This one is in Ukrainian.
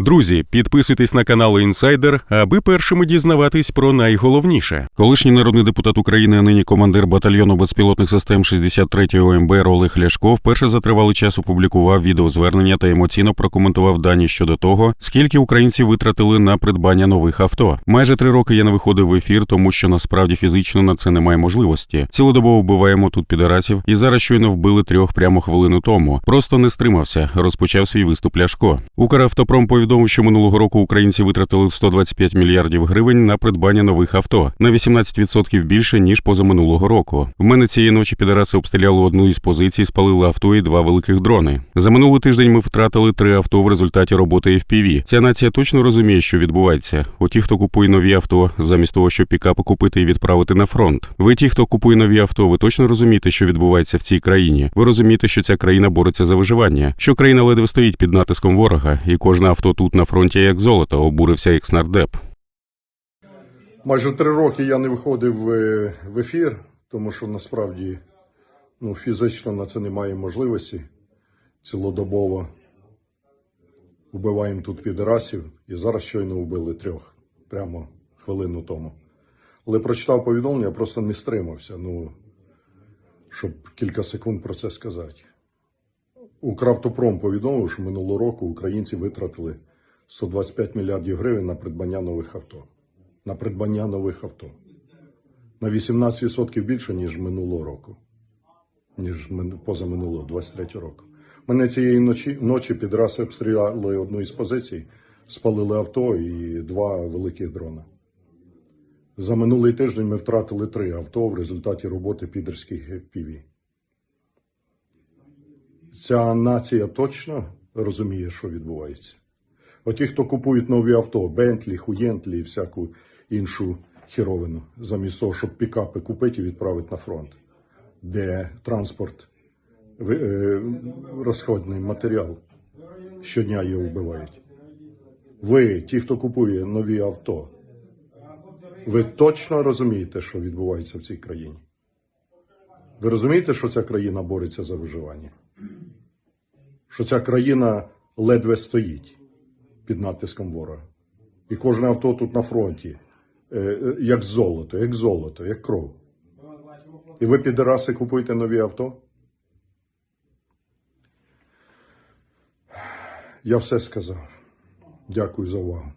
Друзі, підписуйтесь на канал Інсайдер, аби першими дізнаватись про найголовніше. Колишній народний депутат України, а нині командир батальйону безпілотних систем 63-го МБР Олег Ляшко вперше за тривалий час опублікував відеозвернення та емоційно прокоментував дані щодо того, скільки українців витратили на придбання нових авто. Майже три роки я не виходив в ефір, тому що насправді фізично на це немає можливості. Цілодобово вбиваємо тут підарасів, і зараз щойно вбили трьох прямо хвилину тому. Просто не стримався. Розпочав свій виступ Ляшко. Укравтопром повідомив, що минулого року українці витратили 125 мільярдів гривень на придбання нових авто на 18% більше ніж позаминулого року. В мене цієї ночі підараси обстріляли одну із позицій, спалили авто і два великих дрони. За минулий тиждень ми втратили три авто в результаті роботи FPV. Ця нація точно розуміє, що відбувається. У ті, хто купує нові авто, замість того, щоб пікапи купити і відправити на фронт. Ви ті, хто купує нові авто, ви точно розумієте, що відбувається в цій країні. Ви розумієте, що ця країна бореться за виживання, що країна ледве стоїть під натиском ворога, і кожне авто тут на фронті як золото, обурився екснардеп. Майже три роки я не виходив е, в ефір, тому що насправді ну, фізично на це немає можливості. Цілодобово вбиваємо тут підрасів і зараз щойно вбили трьох, прямо хвилину тому. Але прочитав повідомлення, просто не стримався, ну, щоб кілька секунд про це сказати. Укравтопром повідомив, що минулого року українці витратили 125 мільярдів гривень на придбання нових авто. На придбання нових авто. На 18% більше, ніж минулого року, ніж мин- позаминулого 23 року. Мене цієї ночі, ночі під раси обстріляли одну із позицій, спалили авто і два великих дрона. За минулий тиждень ми втратили три авто в результаті роботи підерських FPV. Ця нація точно розуміє, що відбувається. Оті, хто купують нові авто, Бентлі, Хуєнтлі і всяку іншу хіровину, замість того, щоб пікапи купити і відправити на фронт, де транспорт, е, розходний матеріал, щодня його вбивають. Ви, ті, хто купує нові авто, ви точно розумієте, що відбувається в цій країні? Ви розумієте, що ця країна бореться за виживання? Що ця країна ледве стоїть під натиском ворога. І кожне авто тут на фронті, е, е, як золото, як золото, як кров. І ви підараси купуєте нові авто? Я все сказав. Дякую за увагу.